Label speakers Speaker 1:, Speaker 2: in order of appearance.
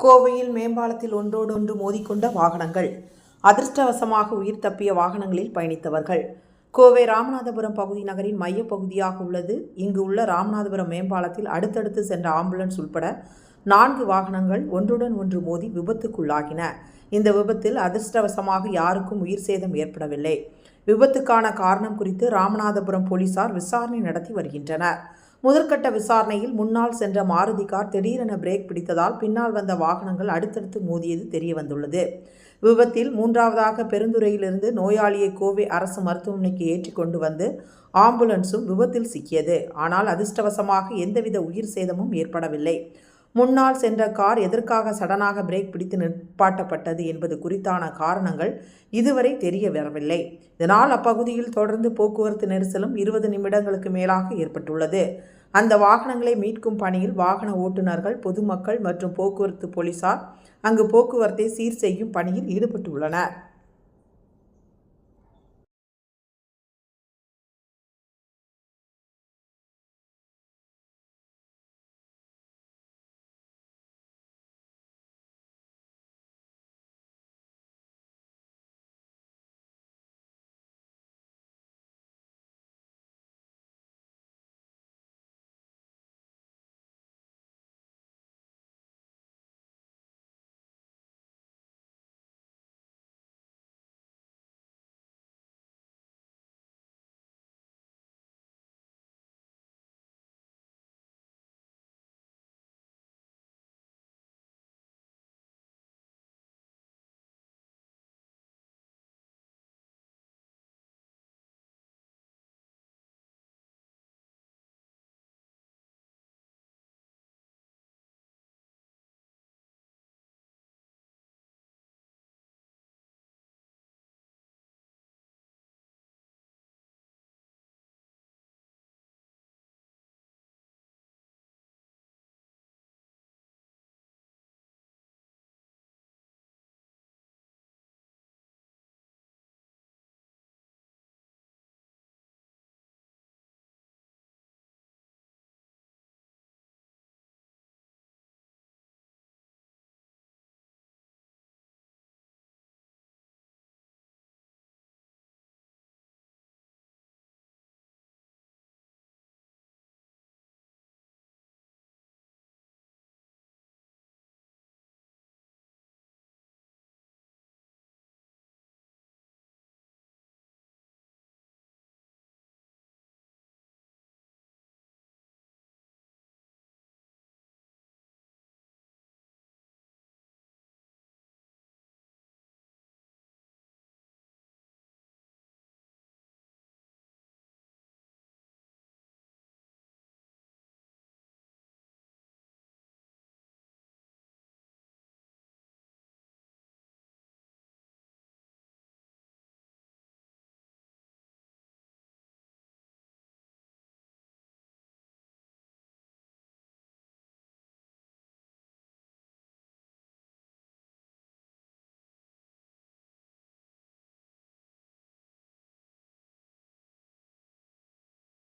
Speaker 1: கோவையில் மேம்பாலத்தில் ஒன்றோடொன்று மோதிக்கொண்ட வாகனங்கள். அதிர்ஷ்டவசமாக உயிர் தப்பிய வாகனங்களில் பயணித்தவர்கள். கோவை ராமநாதபுரம் பகுதி நகரின் மையப்பகுதியாக உள்ளது. இங்கு உள்ள ராமநாதபுரம் மேம்பாலத்தில் அடுத்தடுத்து சென்ற ஆம்புலன்ஸ் உட்பட நான்கு வாகனங்கள் ஒன்றுடன் ஒன்று மோதி விபத்துக்குள்ளாகின. இந்த விபத்தில் அதிர்ஷ்டவசமாக யாருக்கும் உயிர் சேதம் ஏற்படவில்லை. விபத்துக்கான காரணம் குறித்து ராமநாதபுரம் போலீசார் விசாரணை நடத்தி வருகின்றனர். முதற்கட்ட விசாரணையில் முன்னால் சென்ற மாருதி கார் திடீரென பிரேக் பிடித்ததால் பின்னால் வந்த வாகனங்கள் அடுத்தடுத்து மோதியது தெரிய வந்துள்ளது விபத்தில் மூன்றாவதாக பெருந்துறையிலிருந்து நோயாளியை கோவை அரசு மருத்துவமனைக்கு ஏற்றி கொண்டு வந்து ஆம்புலன்ஸும் விபத்தில் சிக்கியது. ஆனால் அதிர்ஷ்டவசமாக எந்தவித உயிர் சேதமும் ஏற்படவில்லை. முன்னால் சென்ற கார் எதற்காக சடனாக பிரேக் பிடித்து நிற்பாட்டப்பட்டது என்பது குறித்தான காரணங்கள் இதுவரை தெரிய வரவில்லை. இதனால் அப்பகுதியில் தொடர்ந்து போக்குவரத்து நெரிசலும் இருபது நிமிடங்களுக்கு மேலாக ஏற்பட்டுள்ளது. அந்த வாகனங்களை மீட்கும் பணியில் வாகன ஓட்டுநர்கள் பொதுமக்கள் மற்றும் போக்குவரத்து போலீசார் அங்கு போக்குவரத்தை சீர் செய்யும் பணியில் ஈடுபட்டுள்ளனர்.